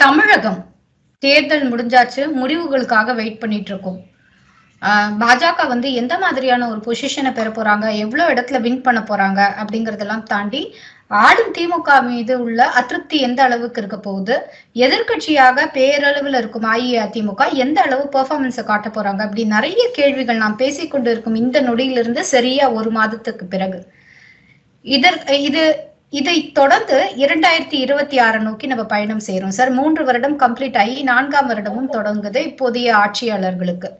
தமிழகம் தேர்தல் முடிஞ்சாச்சு முடிவுகளுக்காக வெயிட் பண்ணிட்டு இருக்கோம் பாஜக வந்து எந்த மாதிரியான ஒரு பொசிஷனை பெற போறாங்க எவ்வளவு இடத்துல வின் பண்ண போறாங்க அப்படிங்கறதெல்லாம் தாண்டி ஆளும் திமுக மீது உள்ள அதிருப்தி எந்த அளவுக்கு இருக்க போகுது எதிர்க்கட்சியாக பேரளவில் இருக்கும் அஇஅதிமுக எந்த அளவு பெர்ஃபார்மன்ஸை காட்ட போறாங்க அப்படி நிறைய கேள்விகள் நாம் பேசிக்கொண்டு இருக்கும் இந்த நொடியிலிருந்து சரியா ஒரு மாதத்துக்கு பிறகு. இதற்கு இது இதை தொடர்ந்து இரண்டாயிரத்தி இருபத்தி ஆறு நோக்கி நம்ம பயணம் செய்யறோம் சார் மூன்று வருடம் கம்ப்ளீட் ஆகி நான்காம் வருடமும் தொடங்குது இப்போதைய ஆட்சியாளர்களுக்கு.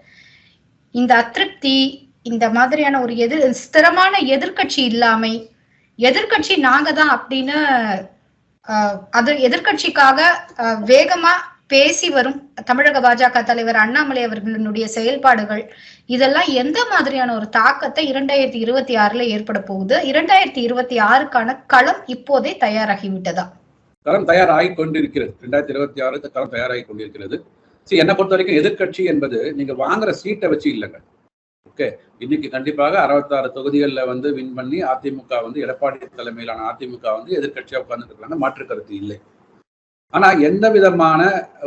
இந்த அதிருப்தி இந்த மாதிரியான ஒரு எதிர் ஸ்திரமான எதிர்க்கட்சி இல்லாமை எதிர்க்கட்சி நாங்க தான் அப்படின்னு அது எதிர்க்கட்சிக்காக வேகமா பேசி வரும் தமிழக பாஜக தலைவர் அண்ணாமலை அவர்களுடைய செயல்பாடுகள். இதெல்லாம் எந்த மாதிரியான ஒரு தாக்கத்தை இரண்டாயிரத்தி இருபத்தி ஆறுல ஏற்பட போகுது? இரண்டாயிரத்தி இருபத்தி ஆறுக்கான களம் இப்போதே தயாராகி விட்டதா களம் தயாராகி கொண்டிருக்கிறது. ரெண்டாயிரத்தி இருபத்தி ஆறு களம் தயாராகி கொண்டிருக்கிறது. சரி என்னை பொறுத்த வரைக்கும் எதிர்க்கட்சி என்பது நீங்க வாங்குற சீட்டை வச்சு இல்லைங்க. ஓகே இன்னைக்கு கண்டிப்பாக அறுபத்தாறு தொகுதிகளில் வந்து வின் பண்ணி அதிமுக வந்து எடப்பாடி தலைமையிலான அதிமுக வந்து எதிர்க்கட்சியா உட்கார்ந்துருக்காங்க மாற்று கருத்து இல்லை. ஆனா எந்த விதமான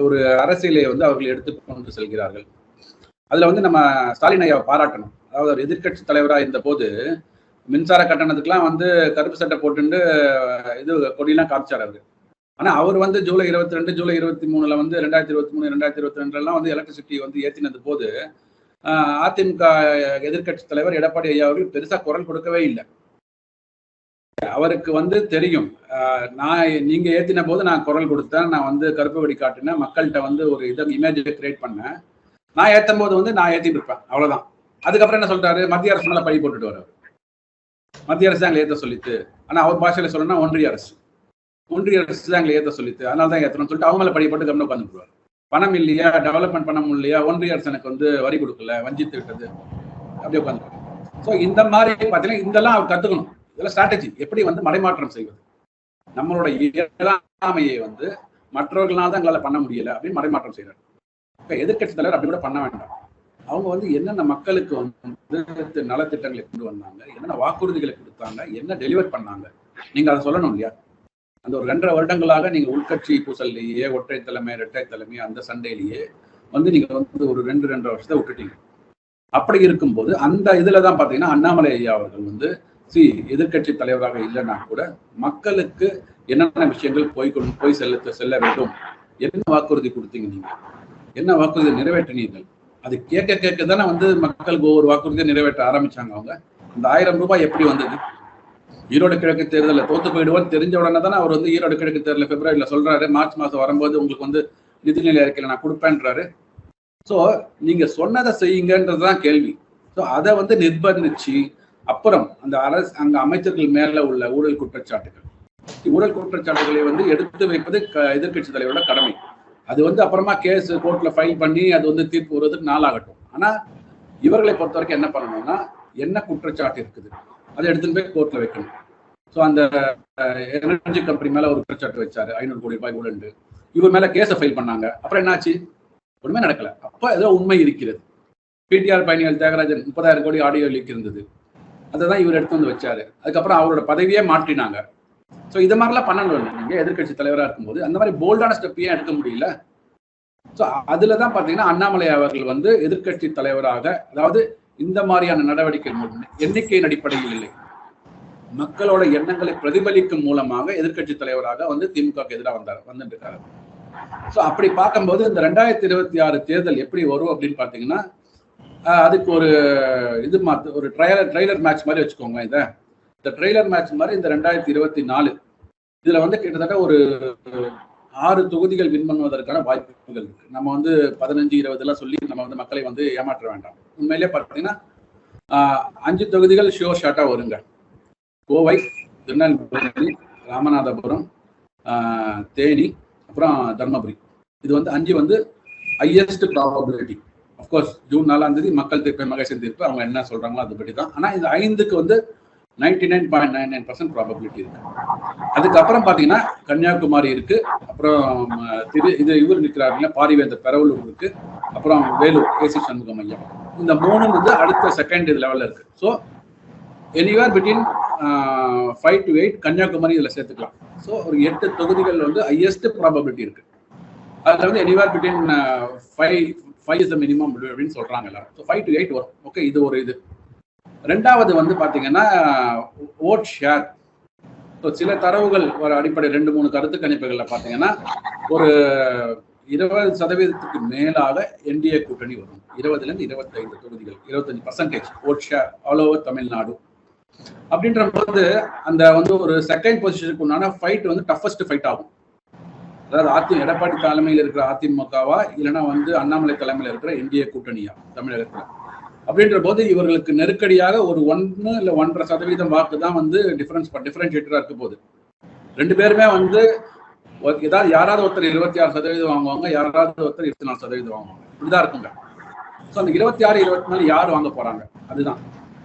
ஒரு அரசியலை வந்து அவர்கள் எடுத்துக்கொண்டு செல்கிறார்கள்? அதுல வந்து நம்ம ஸ்டாலின் ஐயாவை பாராட்டணும். அதாவது ஒரு எதிர்க்கட்சி தலைவரா இருந்த போது மின்சார கட்டணத்துக்குலாம் வந்து கருப்பு சட்டை போட்டுண்டு இது கொடியெல்லாம் காமிச்சார் அவரு. ஆனா அவர் வந்து ஜூலை இருபத்தி ரெண்டு ஜூலை இருபத்தி மூணுல வந்து ரெண்டாயிரத்தி இருபத்தி மூணு ரெண்டாயிரத்தி இருபத்தி ரெண்டுலாம் வந்து எலக்ட்ரிசிட்டி வந்து ஏற்றினது போது அதிமுக எதிர்க்கட்சி தலைவர் எடப்பாடி ஐயா அவர்கள் பெருசா குரல் கொடுக்கவே இல்லை. அவருக்கு வந்து தெரியும். ஆஹ் நான் நீங்க ஏத்தின போது நான் குரல் கொடுத்தேன். நான் வந்து கருப்பு வெடி காட்டினேன். மக்கள்கிட்ட வந்து ஒரு இதை இமேஜ் கிரியேட் பண்ணேன். நான் ஏத்தும் போது வந்து நான் ஏத்திட்டு இருப்பேன். அவ்வளவுதான். அதுக்கப்புறம் என்ன சொல்றாரு மத்திய அரசு மேல பழி போட்டுட்டு வர்றாரு. மத்திய அரசு தான் எங்களை ஏத்த சொல்லிட்டு. ஆனா அவர் பாஷையில சொல்லணும்னா ஒன்றிய அரசு. ஒன்றிய அரசு தான் எங்களை ஏத்த சொல்லிட்டு. அதனால தான் ஏத்தணும்னு சொல்லிட்டு அவங்க மேல பழி போட்டு கம்மியாக உட்காந்துருவார் பணம் இல்லையா? டெவலப்மெண்ட் பண்ண முடியலையா? ஒன்றிய அரசு எனக்கு வந்து வரி கொடுக்கல. வஞ்சித்து விட்டது. அப்படியே உட்காந்து ஸோ இந்த மாதிரி பார்த்தீங்கன்னா இதெல்லாம் அவர் கத்துக்கணும். இதெல்லாம் ஸ்ட்ராட்டஜி எப்படி வந்து மடைமாற்றம் செய்வது? நம்மளோட இயலாமையை வந்து மற்றவர்களால் தான் எங்களால் பண்ண முடியல அப்படின்னு மடைமாற்றம் செய்கிறார் இப்போ எதிர்க்கட்சி தலைவர் அப்படி கூட பண்ண வேண்டாம். அவங்க வந்து என்னென்ன மக்களுக்கு வந்து நலத்திட்டங்களை கொண்டு வந்தாங்க என்னென்ன வாக்குறுதிகளை கொடுத்தாங்க என்ன டெலிவர் பண்ணாங்க நீங்க அதை சொல்லணும் இல்லையா? அந்த ஒரு ரெண்டரை வருடங்களாக நீங்க உள்கட்சி பூசல்லையே ஒற்றை தலைமை இரட்டை தலைமை அந்த சண்டையிலேயே வந்து நீங்க வந்து ஒரு ரெண்டு ரெண்டரை வருஷத்தை விட்டுட்டீங்க. அப்படி இருக்கும்போது அந்த இதுல தான் பாத்தீங்கன்னா அண்ணாமலை ஐயா அவர்கள் வந்து சி எதிர்க்கட்சி தலைவராக இல்லைன்னா கூட மக்களுக்கு என்னென்ன விஷயங்கள் போய் கொண்டு போய் செல்ல செல்ல வேண்டும்? என்ன வாக்குறுதி கொடுத்தீங்க நீங்க? என்ன வாக்குறுதி நிறைவேற்றினீர்கள்? அது கேட்க கேட்க தானே வந்து மக்களுக்கு ஒவ்வொரு வாக்குறுதியை நிறைவேற்ற ஆரம்பிச்சாங்க அவங்க. இந்த ஆயிரம் ரூபாய் எப்படி வந்தது? ஈரோடு கிழக்கு தேர்தலில் தோத்து போயிடுவோம் தெரிஞ்ச உடனே தானே அவர் வந்து ஈரோடு கிழக்கு தேர்தலில் பிப்ரவரியில் சொல்றாரு மார்ச் மாசம் வரும்போது உங்களுக்கு வந்து நிதிநிலை அறிக்கையில் நான் கொடுப்பேன்றாரு. ஸோ நீங்க சொன்னதை செய்யுங்கன்றதுதான் கேள்வி. ஸோ அதை வந்து நிர்பந்திச்சு அப்புறம் அந்த அரசு அங்க அமைச்சர்கள் மேல உள்ள ஊழல் குற்றச்சாட்டுகள். ஊழல் குற்றச்சாட்டுகளை வந்து எடுத்து வைப்பது எதிர்கட்சி தலைவரோட கடமை. அது வந்து அப்புறமா கேஸ் கோர்ட்ல ஃபைல் பண்ணி அது வந்து தீர்ப்பு வருவதற்கு நாளாகட்டும். ஆனா இவர்களை பொறுத்த வரைக்கும் என்ன பண்ணணும்னா என்ன குற்றச்சாட்டு இருக்குது அதை எடுத்துன்னு போய் கோர்ட்ல வைக்கணும். ஸோ அந்த எனர்ஜி கம்பெனி மேல ஒரு குற்றச்சாட்டு வச்சாரு ஐநூறு கோடி ரூபாய் ஊழல் இவர் மேல கேஸை ஃபைல் பண்ணாங்க. அப்புறம் என்னாச்சு? ஒண்ணுமே நடக்கல. அப்ப ஏதோ உண்மை இருக்கிறது. பிடிஆர் பயணிகள் தியாகராஜன் முப்பதாயிரம் கோடி ஆடியோ லீக் இருந்தது. அதை தான் இவர் எடுத்து வந்து வச்சாரு. அதுக்கப்புறம் அவரோட பதவியே மாற்றினாங்க. ஸோ இது மாதிரிலாம் பண்ணணும் நீங்கள் எதிர்க்கட்சி தலைவராக இருக்கும்போது அந்த மாதிரி போல்டான ஸ்டெப் ஏன் எடுக்க முடியல? ஸோ அதில் தான் பார்த்தீங்கன்னா அண்ணாமலை அவர்கள் வந்து எதிர்க்கட்சி தலைவராக அதாவது இந்த மாதிரியான நடவடிக்கை மூலம் எண்ணிக்கையின் அடிப்படையில் இல்லை. மக்களோட எண்ணங்களை பிரதிபலிக்கும் மூலமாக எதிர்க்கட்சி தலைவராக வந்து திமுக எதிராக வந்தார் வந்துட்டு இருக்காரு. ஸோ அப்படி பார்க்கும்போது இந்த ரெண்டாயிரத்தி இருபத்தி ஆறு தேர்தல் எப்படி வரும் அப்படின்னு பார்த்தீங்கன்னா அதுக்கு ஒரு இது மாத்து ஒரு ட்ரையலர் ட்ரைலர் மேட்ச் மாதிரி வச்சுக்கோங்க இதை. இந்த ட்ரெய்லர் மேட்ச் மாதிரி இந்த ரெண்டாயிரத்தி இருபத்தி நாலு. இதுல வந்து கிட்டத்தட்ட ஒரு ஆறு தொகுதிகள் வின் பண்ணுவதற்கான வாய்ப்புகள் இருக்கு. நம்ம வந்து பதினஞ்சு இருபதுலாம் சொல்லி நம்ம வந்து மக்களை வந்து ஏமாற்ற வேண்டாம். உண்மையிலே பார்த்தீங்கன்னா அஞ்சு தொகுதிகள் ஷோ ஷார்ட்டாக வருங்க. கோவை திருநெல்வேலி ராமநாதபுரம் தேனி அப்புறம் தர்மபுரி. இது வந்து அஞ்சு வந்து ஹையஸ்ட் ப்ராபபிலிட்டி அஃப்கோர்ஸ் ஜூன் நாலாம் தேதி மக்கள் தீர்ப்பு மகேசன் தீர்ப்பு. அவங்க என்ன சொல்றாங்களோ அதுபடி தான் ஆனா இந்த ஐந்துக்கு வந்து ninety nine point nine nine percent probability இருக்கு. அதுக்கப்புறம் பாத்தீங்கன்னா கன்னியாகுமரி இருக்கு. அப்புறம் திரு இது இவர் இருக்கிறாருல பாரிவேந்தர் பெரவலூர் இருக்கு. அப்புறம் வேலூர் கேசி சண்முக மையம். இந்த மூணு வந்து அடுத்த செகண்ட் லெவல்ல இருக்கு. So anywhere between five to eight Kanyakumari இதில் சேர்த்துக்கலாம். ஸோ ஒரு எட்டு தொகுதிகள் வந்து ஹையஸ்ட் ப்ராபபிலிட்டி இருக்கு. அதுல வந்து anywhere between five five is minimum அப்படின்னு சொல்றாங்க ஸோ ஃபைவ் டு எயிட் வரும். ஓகே இது ஒரு இது. ரெண்டாவது வந்து பார்த்தீங்கன்னா ஓட் ஷேர் ஸோ சில தரவுகள் ஒரு அடிப்படை ரெண்டு மூணு கருத்து கணிப்புகளில் பார்த்தீங்கன்னா ஒரு இருபது சதவீதத்துக்கு மேலாக என்டிஏ கூட்டணி வரும். இருபதுலேருந்து இருபத்தைந்து தொகுதிகள் இருபத்தஞ்சு percentage vote share all over Tamil Nadu அப்படின்ற போது அந்த வந்து ஒரு செகண்ட் பொசிஷனுக்கு உண்டான ஃபைட் வந்து டஃபஸ்ட் ஃபைட் ஆகும். அதாவது அதி எடப்பாடி தலைமையில் இருக்கிற அதிமுகவா இல்லைன்னா வந்து அண்ணாமலை தலைமையில் இருக்கிற என்டிஏ கூட்டணியா தமிழகத்தில். அப்படின்ற போது இவர்களுக்கு நெருக்கடியாக ஒரு ஒன்று இல்லை ஒன்றரை சதவீதம் வாக்கு தான் வந்து டிஃபரன்ஸ் டிஃபரன்ஷியேட்டராக இருக்க போகுது. ரெண்டு பேருமே வந்து ஏதாவது யாராவது ஒருத்தர் இருபத்தி ஆறு சதவீதம் வாங்குவாங்க யாராவது ஒருத்தர் இருபத்தி நாலு சதவீதம் வாங்குவாங்க. இப்படிதான் இருக்குங்க. ஸோ அந்த இருபத்தி ஆறு இருபத்தி நாலு யார் வாங்க போறாங்க? அதுதான்.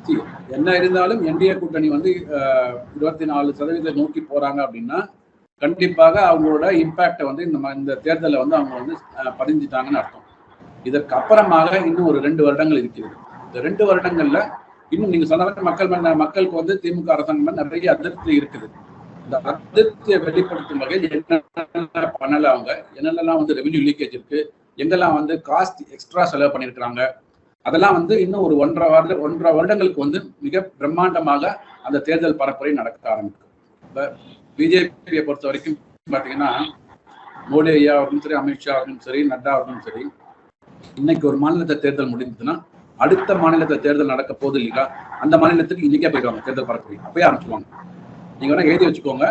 சரி என்ன இருந்தாலும் என்டிஏ கூட்டணி வந்து இருபத்தி நாலு சதவீதம் நோக்கி போறாங்க அப்படின்னா கண்டிப்பாக அவங்களோட இம்பாக்டை வந்து இந்த இந்த தேர்தலில் வந்து அவங்க வந்து பதிஞ்சிட்டாங்கன்னு அர்த்தம். இதற்கு அப்புறமாக இன்னும் ஒரு ரெண்டு வருடங்கள் இருக்கிறது. இந்த ரெண்டு வருடங்கள்ல இன்னும் நீங்க சொன்ன மக்கள் மேல மக்களுக்கு வந்து திமுக அரசாங்கம் மேல நிறைய அதிருப்தி இருக்குது. இந்த அதிருப்தியை வெளிப்படுத்தும் வகையில் என்ன பண்ணல அவங்க? என்னென்னலாம் வந்து ரெவென்யூ லீக்கேஜ் இருக்கு? எங்கெல்லாம் வந்து காஸ்ட் எக்ஸ்ட்ரா செலவு பண்ணியிருக்கிறாங்க அதெல்லாம் வந்து இன்னும் ஒரு ஒன்றரை வருட ஒன்றரை வருடங்களுக்கு வந்து மிக பிரம்மாண்டமாக அந்த தேர்தல் பரப்புரை நடக்க ஆரம்பிக்கும். பிஜேபியை பொறுத்த வரைக்கும் பார்த்தீங்கன்னா மோடி ஐயா அவர்களும் சரி அமித்ஷா அவர்களும் சரி நட்டா அவர்களும் சரி இன்னைக்கு ஒரு மாநிலத்தை தேர்தல் முடிந்ததுன்னா அடுத்த மாநிலத்தை தேர்தல் நடக்க போது இல்லையா? அந்த மாநிலத்துக்கு இன்னைக்கே போயிடுவாங்க தேர்தல் பரப்புறீங்க அப்பயே ஆரம்பிச்சுவாங்க நீங்க வேணா எழுதி வச்சுக்கோங்க.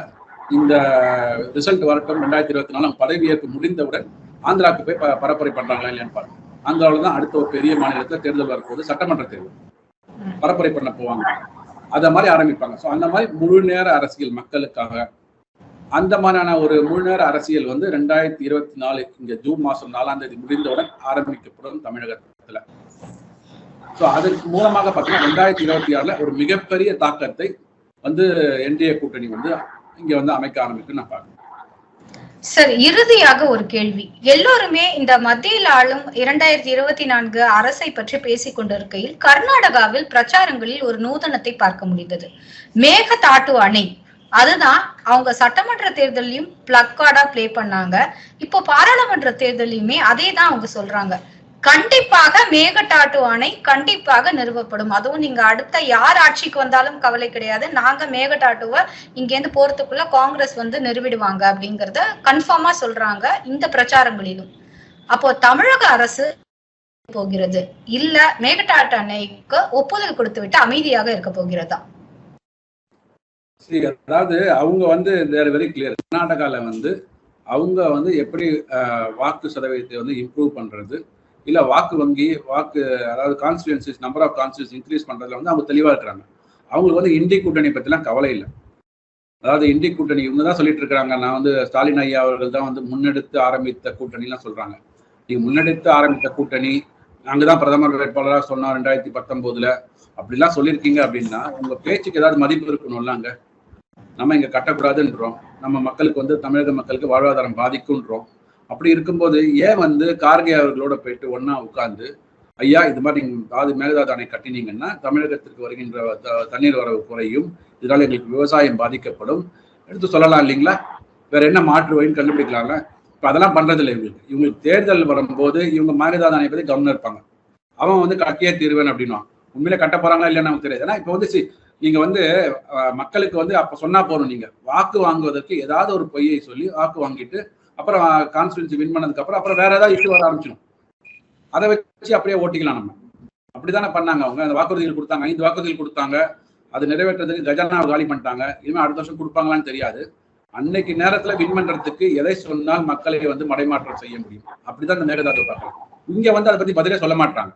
இந்த ரிசல்ட் வரட்டும் ரெண்டாயிரத்தி இருபத்தி நாலு பதவியேற்பு முடிந்தவுடன் ஆந்திராவுக்கு போய் ப- பரப்புரை பண்றாங்களா இல்லையான்னு பாருங்க. ஆந்திராவில் தான் அடுத்த ஒரு பெரிய மாநிலத்தில் தேர்தல் வரப்போகுது சட்டமன்ற தேர்தல். பரப்புரை பண்ண போவாங்க. அதை மாதிரி ஆரம்பிப்பாங்க. ஸோ அந்த மாதிரி முழு நேர அரசியல் மக்களுக்காக அந்த மாதிரியான ஒரு முழு நேர அரசியல் வந்து ரெண்டாயிரத்தி இருபத்தி நாலு இங்க ஜூன் மாசம் நாலாம் தேதி முடிந்தவுடன் ஆரம்பிக்கப்படும் தமிழகத்துல. ஸோ அதற்கு மூலமாக பார்த்தீங்கன்னா ரெண்டாயிரத்தி இருபத்தி ஆறுல ஒரு மிகப்பெரிய தாக்கத்தை வந்து என்டிஏ கூட்டணி வந்து இங்க வந்து அமைக்க ஆரம்பிக்கும் நான் பார்க்குறேன் சார் இறுதியாக ஒரு கேள்வி. எல்லோருமே இந்த மத்தியில் ஆளும் இரண்டாயிரத்தி இருபத்தி நான்கு அரசை பற்றி பேசிக் கொண்டிருக்கையில் கர்நாடகாவில் பிரச்சாரங்களில் ஒரு நூதனத்தை பார்க்க முடிந்தது. மேகதாட்டு அணை. அதுதான் அவங்க சட்டமன்ற தேர்தலையும் பிளக்கார்டா ப்ளே பண்ணாங்க. இப்போ பாராளுமன்ற தேர்தலையுமே அதே தான் அவங்க சொல்றாங்க. கண்டிப்பாக மேகட்டாட்டு அணை கண்டிப்பாக நிறுவப்படும். அதுவும் நீங்க அடுத்த யார் ஆட்சிக்கு வந்தாலும் கவலை கிடையாது. நாங்க மேகதாட்டுவை இங்கேருந்து போறதுக்குள்ள காங்கிரஸ் வந்து நிறுவிடுவாங்க அப்படிங்கறத கன்ஃபார்மா சொல்றாங்க இந்த பிரச்சாரங்களிலும். அப்போ தமிழக அரசு போகிறது. இல்ல மேகட்டாட்டு அணைக்கு ஒப்புதல் கொடுத்து விட்டு அமைதியாக இருக்க போகிறதா? அதாவது அவங்க வந்து தேர் வெரி கிளியர் கர்நாடகால வந்து அவங்க வந்து எப்படி வாக்கு சதவீதத்தை வந்து இம்ப்ரூவ் பண்றது இல்ல வாக்கு வங்கி வாக்கு அதாவது constituencies number of constituencies increase பண்றதுல வந்து அவங்க தெளிவா இருக்கிறாங்க. அவங்களுக்கு வந்து இந்தி கூட்டணி பத்திலாம் கவலை இல்லை. அதாவது இந்தி கூட்டணி இவங்க தான் சொல்லிட்டு இருக்காங்க நான் வந்து ஸ்டாலின் ஐயா அவர்கள் தான் வந்து முன்னெடுத்து ஆரம்பித்த கூட்டணிலாம் சொல்றாங்க. நீங்க முன்னெடுத்து ஆரம்பித்த கூட்டணி அங்கதான் பிரதமர் வேட்பாளராக சொன்னோம் ரெண்டாயிரத்தி பத்தொன்பதுல அப்படிலாம் சொல்லியிருக்கீங்க அப்படின்னா உங்க பேச்சுக்கு ஏதாவது மதிப்பு இருக்கணும்ல அங்க? நம்ம இங்க கட்டக்கூடாதுன்றோம். நம்ம மக்களுக்கு வந்து தமிழக மக்களுக்கு வாழ்வாதாரம் பாதிக்கும்ன்றோம். அப்படி இருக்கும்போது ஏன் வந்து கார்கே அவர்களோட போயிட்டு ஒன்னா உட்கார்ந்து ஐயா இது மாதிரி நீங்க தாது மேகதாது அணை கட்டினீங்கன்னா தமிழகத்திற்கு வருகின்ற த- தண்ணீர் வரவு குறையும். இதனால் எங்களுக்கு விவசாயம் பாதிக்கப்படும். எடுத்து சொல்லலாம் இல்லைங்களா? வேற என்ன மாற்று வழின்னு கண்டுபிடிக்கலாம்ல? இப்போ அதெல்லாம் பண்றதில்லை இவங்களுக்கு. இவங்களுக்கு தேர்தல் வரும்போது இவங்க மேகதாது அணை பத்தி கவர்னர் இருப்பாங்க. அவன் வந்து கட்டியே தீர்வேன் அப்படின்னா உண்மையில கட்ட போறாங்களா இல்லைன்னு நமக்கு தெரியாது. ஏன்னா இப்போ வந்து நீங்க வந்து மக்களுக்கு வந்து அப்ப சொன்னா போறோம் நீங்க. வாக்கு வாங்குவதற்கு ஏதாவது ஒரு பொய்யை சொல்லி வாக்கு வாங்கிட்டு அப்புறம் கான்ஸ்டுவன்சி வின் பண்ணதுக்கு அப்புறம் அப்புறம் வேற ஏதாவது இஷ்யூ வர ஆரம்பிச்சிடும். அதை வச்சு அப்படியே ஓட்டிக்கலாம் நம்ம. அப்படித்தானே பண்ணாங்க அவங்க. அந்த வாக்குறுதிகள் கொடுத்தாங்க ஐந்து வாக்குறுதிகள் கொடுத்தாங்க. அது நிறைவேற்றதுக்கு கஜானா காலி பண்ணிட்டாங்க. இனிமே அடுத்த வருஷம் கொடுப்பாங்களான்னு தெரியாது. அன்னைக்கு நேரத்துல வின் பண்றதுக்கு எதை சொன்னால் மக்களை வந்து மடைமாற்றம் செய்ய முடியும்? அப்படிதான் இந்த மேகதாது பார்க்கலாம் இங்க வந்து அதை பத்தி பதிலே சொல்ல மாட்டாங்க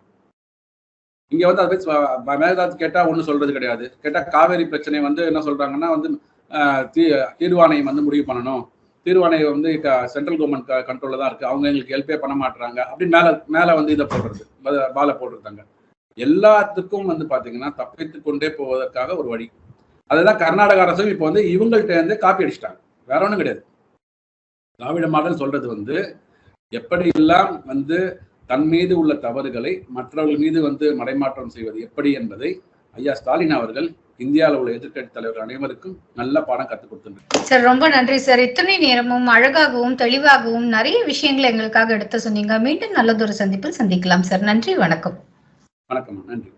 இங்க வந்து அதை பத்தி மேகதாது கேட்டா ஒண்ணும் சொல்றது கிடையாது. கேட்டா காவேரி பிரச்சனை வந்து என்ன சொல்றாங்கன்னா வந்து ஆஹ், தீ- தீர்வாணையம் வந்து முடிவு பண்ணணும். தீர்வாணையம் வந்து சென்ட்ரல் கவர்மெண்ட் கண்ட்ரோல தான் இருக்கு. அவங்க எங்களுக்கு ஹெல்ப்பே பண்ண மாட்டாங்க அப்படின்னு மேல மேல வந்து இதை போடுறது. பாலை போடுறதாங்க எல்லாத்துக்கும் வந்து பாத்தீங்கன்னா தப்பித்து கொண்டே போவதற்காக ஒரு வழி. அதுதான் கர்நாடக அரசும் இப்போ வந்து இவங்கள்ட்ட இருந்து காப்பி அடிச்சிட்டாங்க. வேற ஒன்றும் கிடையாது. திராவிட மாடல் சொல்றது வந்து எப்படியெல்லாம் வந்து தன் மீது உள்ள தவறுகளை மற்றவர்கள் மீது வந்து மடைமாற்றம் செய்வது எப்படி என்பதை ஐயா ஸ்டாலின் அவர்கள் இந்தியாவில் உள்ள எதிர்க்கட்சி தலைவர் அனைவருக்கும் நல்ல பாடம் கற்றுக் கொடுத்துருக்காங்க சார் ரொம்ப நன்றி சார். இத்தனை நேரமும் அழகாகவும் தெளிவாகவும் நிறைய விஷயங்களை எங்களுக்காக எடுத்து சொன்னீங்க. மீண்டும் நல்லதொரு சந்திப்பில் சந்திக்கலாம் சார். நன்றி வணக்கம். வணக்கம் நன்றி.